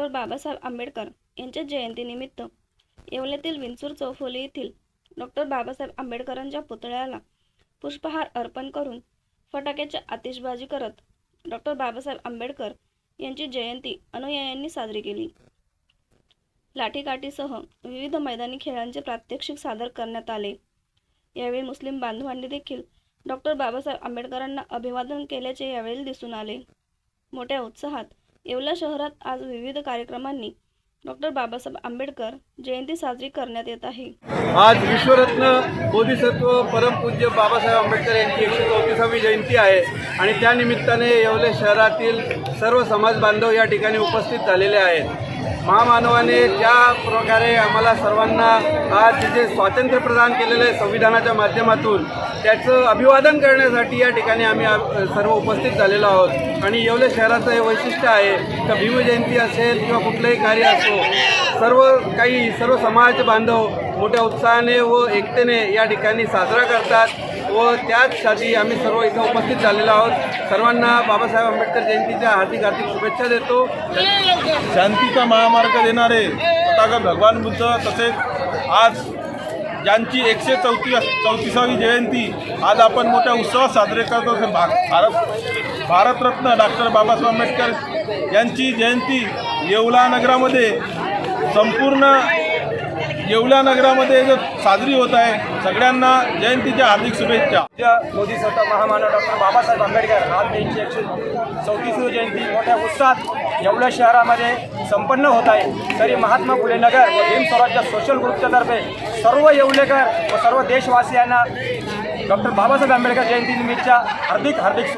Doctor Babasaheb Ambedkar यांच्या जयंतीनिमित्त येवल्यातील विंचूर चौफुली येथील डॉक्टर बाबासाहेब आंबेडकरांच्या पुतळ्याला पुष्पहार अर्पण करून फटाक्याची आतिषबाजी करत डॉक्टर बाबासाहेब आंबेडकर यांची जयंती अनुयायांनी साजरी केली. लाठीकाठीसह विविध मैदानी खेळांचे प्रात्यक्षिक सादर करण्यात आले. यावेळी मुस्लिम बांधवांनी देखील डॉक्टर बाबासाहेब आंबेडकरांना अभिवादन केल्याचे यावेळी दिसून आले. मोठ्या उत्साहात येवला शहरात आज विविध कार्यक्रमांनी डॉक्टर बाबासाहेब आंबेडकर जयंती साजरी करण्यात येत आहे. आज विश्वरत्न बोधिसत्व परमपूज्य बाबासाहेब आंबेडकर यांची एकशे चौतीसावी जयंती आहे आणि त्यानिमित्ताने येवले शहरातील सर्व समाज बांधव या ठिकाणी उपस्थित झालेले आहेत. महामानवाने ज्या प्रकारे आम्हाला सर्वांना आज जे स्वातंत्र्य प्रदान केलेलं आहे संविधानाच्या माध्यमातून त्याचं अभिवादन करण्यासाठी या ठिकाणी आम्ही सर्व उपस्थित झालेलो आहोत. आणि येवले शहराचं हे वैशिष्ट्य आहे का भीमजयंती असेल किंवा कुठलंही कार्य असो सर्व काही सर्व समाज बांधव मोठ्या उत्साहाने व एकतेने या ठिकाणी साजरा करतात. व त्याचसाठी आम्ही सर्व इथं उपस्थित झालेलो आहोत. सर्वांना बाबासाहेब आंबेडकर जयंतीच्या हार्दिक हार्दिक शुभेच्छा देतो. शांतीचा महामार्ग देणारे तथागत भगवान बुद्ध तसेच आज ज्यांची एकशे चौतीस चौतीसावी जयंती आज आपण मोठ्या उत्सवात साजरे करतो भा भारत भारतरत्न डॉक्टर बाबासाहेब आंबेडकर यांची जयंती येवला नगरामध्ये संपूर्ण येवल्या नगरामध्ये जो साजरी होत आहे सगळ्यांना जयंतीच्या हार्दिक शुभेच्छा. उद्या मोदी स्वतः महामानव डॉक्टर बाबासाहेब आंबेडकर. आज त्यांची एकशे चौतीसवी जयंती. मोठ्या उत्साहात येवल्या शहरामध्ये संपन्न होत आहे. तरी महात्मा फुले नगर व भीम स्वराज्य सोशल ग्रुपच्यातर्फे सर्व येवलेकर व सर्व देशवासियांना डॉक्टर बाबासाहेब आंबेडकर जयंतीनिमित्तच्या हार्दिक हार्दिक